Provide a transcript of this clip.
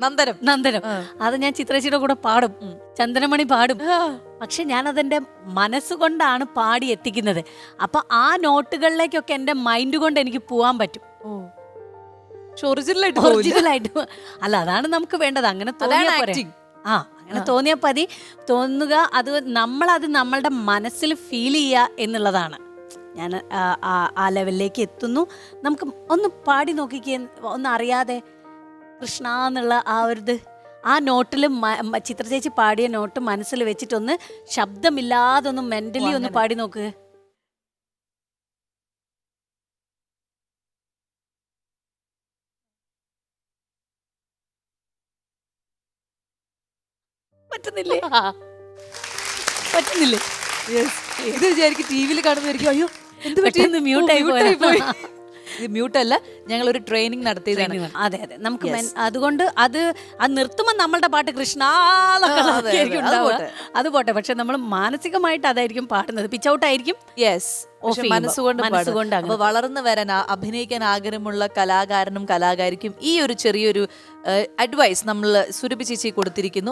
നന്ദനം. നന്ദനം. അത് ഞാൻ ചിത്രേച്ചിയുടെ കൂടെ പാടും. ചന്ദനമണി പാടും. പക്ഷെ ഞാൻ അതെന്റെ മനസ്സുകൊണ്ടാണ് പാടി എത്തിക്കുന്നത്. അപ്പൊ ആ നോട്ടുകളിലേക്കൊക്കെ എന്റെ മൈൻഡ് കൊണ്ട് എനിക്ക് പോവാൻ പറ്റും. ആയിട്ട് അല്ല അതാണ് നമുക്ക് വേണ്ടത്. അങ്ങനെ തോന്നിയാ ആ അങ്ങനെ തോന്നിയാൽ മതി. തോന്നുക അത് നമ്മളത് നമ്മളുടെ മനസ്സിൽ ഫീൽ ചെയ്യുക എന്നുള്ളതാണ്. ഞാൻ ആ ലെവലിലേക്ക് എത്തുന്നു. നമുക്ക് ഒന്ന് പാടി നോക്കിക്കേ ഒന്ന് അറിയാതെ കൃഷ്ണ എന്നുള്ള ആ ഒരു ആ നോട്ടിൽ ചിത്ര ചേച്ചി പാടിയ നോട്ട് മനസ്സിൽ വെച്ചിട്ടൊന്ന് ശബ്ദമില്ലാതെ ഒന്ന് മെന്റലി ഒന്ന് പാടി നോക്ക്. പറ്റുന്നില്ലേ? പറ്റുന്നില്ലേ. ഇത് വിചാരിക്കും ടി വിയിൽ കാണുന്നതായിരിക്കും. അയ്യോ എന്ത് പറ്റിയൊന്ന്? മ്യൂട്ടായി. പോയി. ഇത് മ്യൂട്ട് അല്ല ഞങ്ങൾ ഒരു ട്രെയിനിങ് നടത്തിയതാണ് അതെ അതെ. നമുക്ക് അതുകൊണ്ട് അത് അത് നിർത്തുമ്പോൾ നമ്മളുടെ പാട്ട് കൃഷ്ണ അതെ, പോട്ടെ. പക്ഷെ നമ്മൾ മാനസികമായിട്ട് അതായിരിക്കും പാടുന്നത്. പിച്ച് ഔട്ട് ആയിരിക്കും. യെസ് മനസ്സുകൊണ്ട് മനസ്സുകൊണ്ട്. അപ്പൊ വളർന്നു വരാൻ അഭിനയിക്കാൻ ആഗ്രഹമുള്ള കലാകാരനും കലാകാരിക്കും ഈ ഒരു ചെറിയൊരു അഡ്വൈസ് നമ്മൾ സുരഭി ചേച്ചി കൊടുത്തിരിക്കുന്നു.